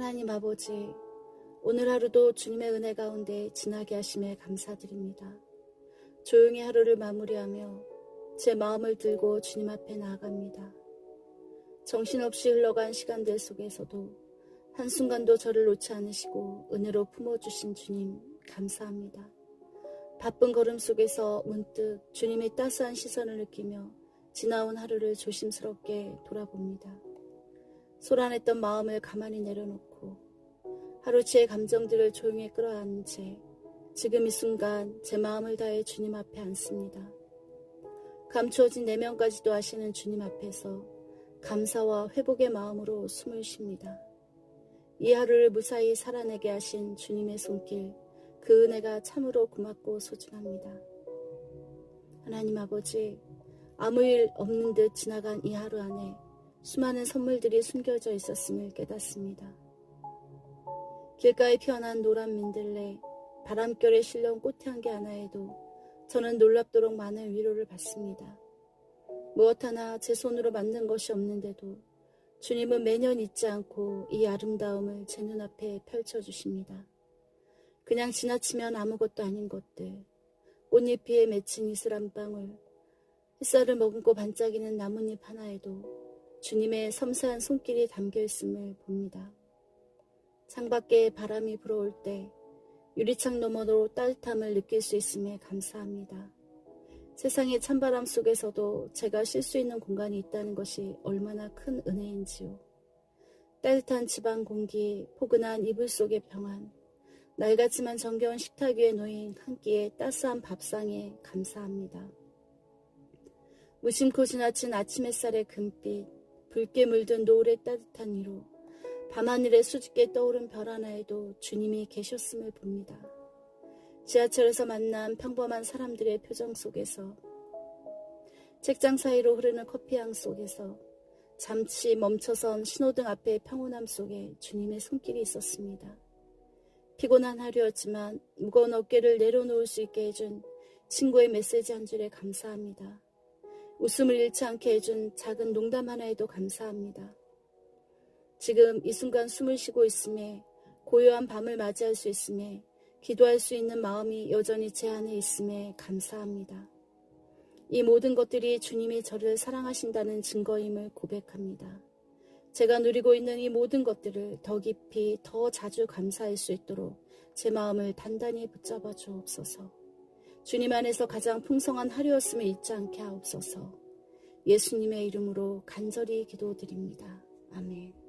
하나님 아버지, 오늘 하루도 주님의 은혜 가운데 지나게 하심에 감사드립니다. 조용히 하루를 마무리하며 제 마음을 들고 주님 앞에 나아갑니다. 정신없이 흘러간 시간들 속에서도 한순간도 저를 놓지 않으시고 은혜로 품어주신 주님 감사합니다. 바쁜 걸음 속에서 문득 주님의 따스한 시선을 느끼며 지나온 하루를 조심스럽게 돌아봅니다. 소란했던 마음을 가만히 내려놓고 하루치의 감정들을 조용히 끌어안은 채 지금 이 순간 제 마음을 다해 주님 앞에 앉습니다. 감추어진 내면까지도 아시는 주님 앞에서 감사와 회복의 마음으로 숨을 쉽니다. 이 하루를 무사히 살아내게 하신 주님의 손길, 그 은혜가 참으로 고맙고 소중합니다. 하나님 아버지, 아무 일 없는 듯 지나간 이 하루 안에 수많은 선물들이 숨겨져 있었음을 깨닫습니다. 길가에 피어난 노란 민들레, 바람결에 실려온 꽃향기 하나에도 저는 놀랍도록 많은 위로를 받습니다. 무엇 하나 제 손으로 만든 것이 없는데도 주님은 매년 잊지 않고 이 아름다움을 제 눈앞에 펼쳐주십니다. 그냥 지나치면 아무것도 아닌 것들, 꽃잎 위에 맺힌 이슬 한 방울, 햇살을 머금고 반짝이는 나뭇잎 하나에도 주님의 섬세한 손길이 담겨 있음을 봅니다. 창밖에 바람이 불어올 때 유리창 너머로 따뜻함을 느낄 수 있음에 감사합니다. 세상의 찬바람 속에서도 제가 쉴 수 있는 공간이 있다는 것이 얼마나 큰 은혜인지요. 따뜻한 집안 공기, 포근한 이불 속의 평안, 낡았지만 정겨운 식탁 위에 놓인 한 끼의 따스한 밥상에 감사합니다. 무심코 지나친 아침 햇살의 금빛, 붉게 물든 노을의 따뜻한 위로, 밤하늘에 수줍게 떠오른 별 하나에도 주님이 계셨음을 봅니다. 지하철에서 만난 평범한 사람들의 표정 속에서 책장 사이로 흐르는 커피향 속에서 잠시 멈춰선 신호등 앞의 평온함 속에 주님의 손길이 있었습니다. 피곤한 하루였지만 무거운 어깨를 내려놓을 수 있게 해준 친구의 메시지 한 줄에 감사합니다. 웃음을 잃지 않게 해준 작은 농담 하나에도 감사합니다. 지금 이 순간 숨을 쉬고 있음에 고요한 밤을 맞이할 수 있음에 기도할 수 있는 마음이 여전히 제 안에 있음에 감사합니다. 이 모든 것들이 주님이 저를 사랑하신다는 증거임을 고백합니다. 제가 누리고 있는 이 모든 것들을 더 깊이 더 자주 감사할 수 있도록 제 마음을 단단히 붙잡아 주옵소서. 주님 안에서 가장 풍성한 하루였음을 잊지 않게 하옵소서. 예수님의 이름으로 간절히 기도드립니다. 아멘.